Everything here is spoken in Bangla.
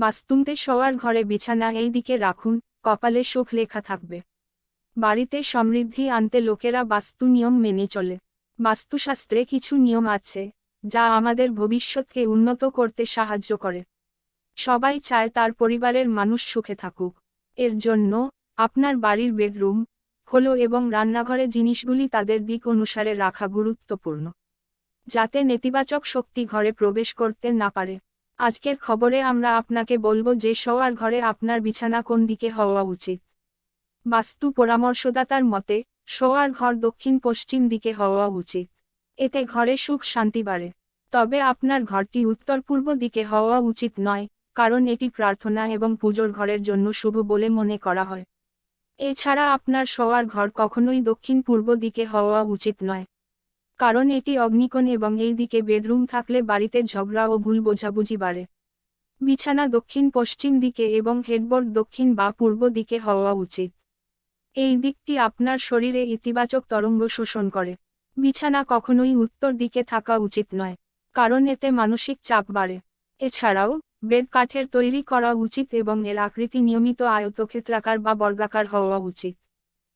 বাস্তুতে শোয়ার ঘরে বিছানা এই দিকে রাখুন, কপালে সুখ লেখা থাকবে। বাড়িতে সমৃদ্ধি আনতে লোকেরা বাস্তু নিয়ম মেনে চলে। বাস্তুশাস্ত্রে কিছু নিয়ম আছে, যা আমাদের ভবিষ্যৎকে উন্নত করতে সাহায্য করে। সবাই চায় তার পরিবারের মানুষ সুখে থাকুক। এর জন্য, আপনার বাড়ির বেডরুম হলো এবং রান্নাঘরে জিনিসগুলি তাদের দিক অনুসারে রাখা গুরুত্বপূর্ণ। যাতে নেতিবাচক শক্তি ঘরে প্রবেশ করতে না পারে। আজকের খবরে আমরা আপনাকে বলব যে শোয়ার ঘরে আপনার বিছানা কোন দিকে হওয়া উচিত। বাস্তু পরামর্শদাতার মতে শোয়ার ঘর দক্ষিণ পশ্চিম দিকে হওয়া উচিত। এতে ঘরে সুখ শান্তি বাড়ে। তবে আপনার ঘরটি উত্তর পূর্ব দিকে হওয়া উচিত নয়, কারণ এটি প্রার্থনা এবং পুজোর ঘরের জন্য শুভ বলে মনে করা হয়। এছাড়া আপনার শোয়ার ঘর কখনোই দক্ষিণ পূর্ব দিকে হওয়া উচিত নয়। কারণ এটি অগ্নিকোণ এবং এই দিকে বেডরুম থাকলে বাড়িতে ঝগড়া ও ভুল বোঝাবুঝি বাড়ে। বিছানা দক্ষিণ পশ্চিম দিকে এবং হেডবোর্ড দক্ষিণ বা পূর্ব দিকে হওয়া উচিত। এই দিকটি আপনার শরীরে ইতিবাচক তরঙ্গ শোষণ করে। বিছানা কখনোই উত্তর দিকে থাকা উচিত নয়, কারণ এতে মানসিক চাপ বাড়ে। এছাড়াও, বেড কাঠের তৈরি করা উচিত এবং এর আকৃতি নিয়মিত আয়তক্ষেত্রাকার বা বর্গাকার হওয়া উচিত।